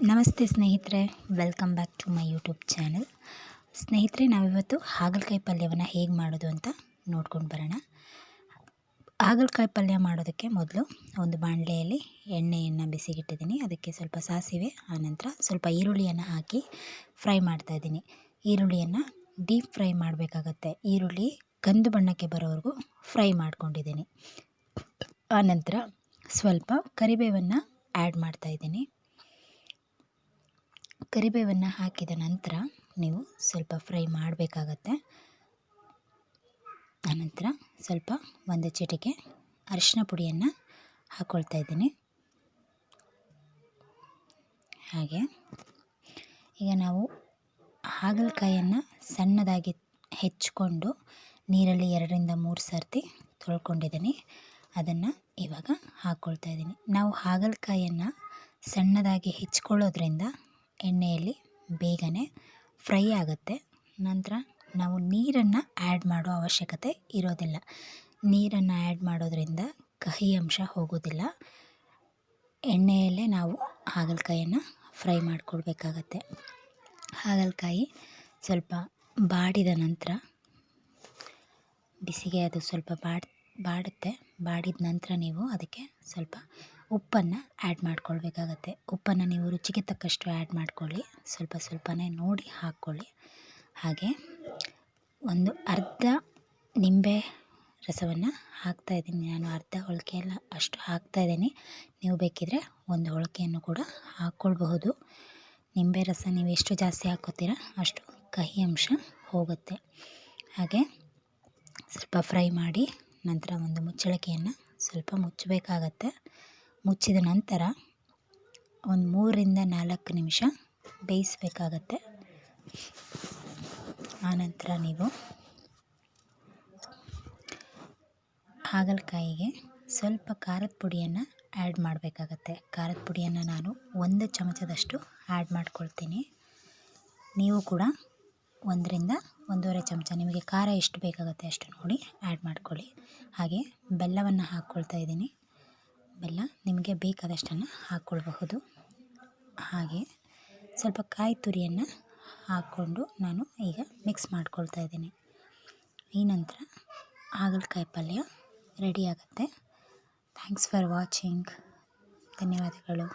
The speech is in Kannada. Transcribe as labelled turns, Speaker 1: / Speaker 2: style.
Speaker 1: ನಮಸ್ತೆ ಸ್ನೇಹಿತರೆ welcome back to my YouTube channel ಸ್ನೇಹಿತರೆ, ನಾವಿವತ್ತು ಹಾಗಲಕಾಯಿ ಪಲ್ಯವನ್ನು ಹೇಗೆ ಮಾಡೋದು ಅಂತ ನೋಡ್ಕೊಂಡು ಬರೋಣ. ಹಾಗಲಕಾಯಿ ಪಲ್ಯ ಮಾಡೋದಕ್ಕೆ ಮೊದಲು ಒಂದು ಬಾಣಲೆಯಲ್ಲಿ ಎಣ್ಣೆಯನ್ನು ಬಿಸಿಗಿಟ್ಟಿದ್ದೀನಿ. ಅದಕ್ಕೆ ಸ್ವಲ್ಪ ಸಾಸಿವೆ ಆನಂತರ ಸ್ವಲ್ಪ ಈರುಳ್ಳಿಯನ್ನು ಹಾಕಿ ಫ್ರೈ ಮಾಡ್ತಾಯಿದ್ದೀನಿ ಈರುಳ್ಳಿಯನ್ನು ಡೀಪ್ ಫ್ರೈ ಮಾಡಬೇಕಾಗತ್ತೆ. ಈರುಳ್ಳಿ ಕಂದು ಬಣ್ಣಕ್ಕೆ ಬರೋವರೆಗೂ ಫ್ರೈ ಮಾಡ್ಕೊಂಡಿದ್ದೀನಿ. ಆನಂತರ ಸ್ವಲ್ಪ ಕರಿಬೇವನ್ನು ಆ್ಯಡ್ ಮಾಡ್ತಾಯಿದ್ದೀನಿ ಕರಿಬೇವನ್ನು ಹಾಕಿದ ನಂತರ ನೀವು ಸ್ವಲ್ಪ ಫ್ರೈ ಮಾಡಬೇಕಾಗತ್ತೆ. ಆನಂತರ ಸ್ವಲ್ಪ ಒಂದು ಚಿಟಿಕೆ ಅರಿಶಿನ ಪುಡಿಯನ್ನು ಹಾಕ್ಕೊಳ್ತಾ ಇದ್ದೀನಿ. ಹಾಗೆ ಈಗ ನಾವು ಹಾಗಲಕಾಯನ್ನು ಸಣ್ಣದಾಗಿ ಹೆಚ್ಚಿಕೊಂಡು ನೀರಲ್ಲಿ ಎರಡರಿಂದ ಮೂರು ಸರ್ತಿ ತೊಳ್ಕೊಂಡಿದ್ದೀನಿ. ಅದನ್ನು ಇವಾಗ ಹಾಕ್ಕೊಳ್ತಾ ಇದ್ದೀನಿ. ನಾವು ಹಾಗಲಕಾಯನ್ನು ಸಣ್ಣದಾಗಿ ಹೆಚ್ಕೊಳ್ಳೋದ್ರಿಂದ ಎಣ್ಣೆಯಲ್ಲಿ ಬೇಗನೆ ಫ್ರೈ ಆಗುತ್ತೆ. ನಂತರ ನಾವು ನೀರನ್ನು ಆ್ಯಡ್ ಮಾಡೋ ಅವಶ್ಯಕತೆ ಇರೋದಿಲ್ಲ. ನೀರನ್ನು ಆ್ಯಡ್ ಮಾಡೋದ್ರಿಂದ ಕಹಿ ಅಂಶ ಹೋಗೋದಿಲ್ಲ. ಎಣ್ಣೆಯಲ್ಲೇ ನಾವು ಹಾಗಲಕಾಯನ್ನು ಫ್ರೈ ಮಾಡಿಕೊಡ್ಬೇಕಾಗತ್ತೆ ಹಾಗಲಕಾಯಿ ಸ್ವಲ್ಪ ಬಾಡಿದ ನಂತರ ಬಿಸಿಗೆ ಅದು ಸ್ವಲ್ಪ ಬಾಡ್, ಬಾಡುತ್ತೆ. ಬಾಡಿದ ನಂತರ ನೀವು ಅದಕ್ಕೆ ಸ್ವಲ್ಪ ಉಪ್ಪನ್ನು ಆ್ಯಡ್ ಮಾಡ್ಕೊಳ್ಬೇಕಾಗತ್ತೆ. ಉಪ್ಪನ್ನು ನೀವು ರುಚಿಗೆ ತಕ್ಕಷ್ಟು ಆ್ಯಡ್ ಮಾಡ್ಕೊಳ್ಳಿ. ಸ್ವಲ್ಪ ಸ್ವಲ್ಪನೇ ನೋಡಿ ಹಾಕ್ಕೊಳ್ಳಿ. ಹಾಗೆ ಒಂದು ಅರ್ಧ ನಿಂಬೆ ರಸವನ್ನು ಹಾಕ್ತಾಯಿದ್ದೀನಿ ನಾನು ಅರ್ಧ ಹೋಳಿಗೆ ಎಲ್ಲ ಅಷ್ಟು ಹಾಕ್ತಾಯಿದ್ದೀನಿ ನೀವು ಬೇಕಿದ್ರೆ ಒಂದು ಹೋಳಿಗೆಯನ್ನು ಕೂಡ ಹಾಕ್ಕೊಳ್ಬಹುದು. ನಿಂಬೆ ರಸ ನೀವು ಎಷ್ಟು ಜಾಸ್ತಿ ಹಾಕೋತೀರ ಅಷ್ಟು ಕಹಿ ಅಂಶ ಹೋಗುತ್ತೆ. ಹಾಗೆ ಸ್ವಲ್ಪ ಫ್ರೈ ಮಾಡಿ ನಂತರ ಒಂದು ಮುಚ್ಚಳಿಕೆಯನ್ನು ಸ್ವಲ್ಪ ಮುಚ್ಚಬೇಕಾಗತ್ತೆ. ಮುಚ್ಚಿದ ನಂತರ ಒಂದು ಮೂರರಿಂದ ನಾಲ್ಕು ನಿಮಿಷ ಬೇಯಿಸಬೇಕಾಗತ್ತೆ. ಆನಂತರ ನೀವು ಹಾಗಲಕಾಯಿಗೆ ಸ್ವಲ್ಪ ಖಾರದ ಪುಡಿಯನ್ನು ಆ್ಯಡ್ ಮಾಡಬೇಕಾಗತ್ತೆ. ಖಾರದ ಪುಡಿಯನ್ನು ನಾನು ಒಂದು ಚಮಚದಷ್ಟು ಆ್ಯಡ್ ಮಾಡ್ಕೊಳ್ತೀನಿ. ನೀವು ಕೂಡ ಒಂದರಿಂದ ಒಂದೂವರೆ ಚಮಚ, ನಿಮಗೆ ಖಾರ ಎಷ್ಟು ಬೇಕಾಗುತ್ತೆ ಅಷ್ಟು ನೋಡಿ ಆ್ಯಡ್ ಮಾಡ್ಕೊಳ್ಳಿ. ಹಾಗೆ ಬೆಲ್ಲವನ್ನು ಹಾಕ್ಕೊಳ್ತಾ ಇದ್ದೀನಿ. ಬೆಲ್ಲ ನಿಮಗೆ ಬೇಕಾದಷ್ಟನ್ನು ಹಾಕ್ಕೊಳ್ಬಹುದು. ಹಾಗೆ ಸ್ವಲ್ಪ ಕಾಯಿ ತುರಿಯನ್ನು ಹಾಕ್ಕೊಂಡು ನಾನು ಈಗ ಮಿಕ್ಸ್ ಮಾಡ್ಕೊಳ್ತಾ ಇದ್ದೀನಿ. ಈ ನಂತರ ಹಾಗಲಕಾಯಿ ಪಲ್ಯ ರೆಡಿ ಆಗುತ್ತೆ. ಥ್ಯಾಂಕ್ಸ್ ಫಾರ್ ವಾಚಿಂಗ್ ಧನ್ಯವಾದಗಳು.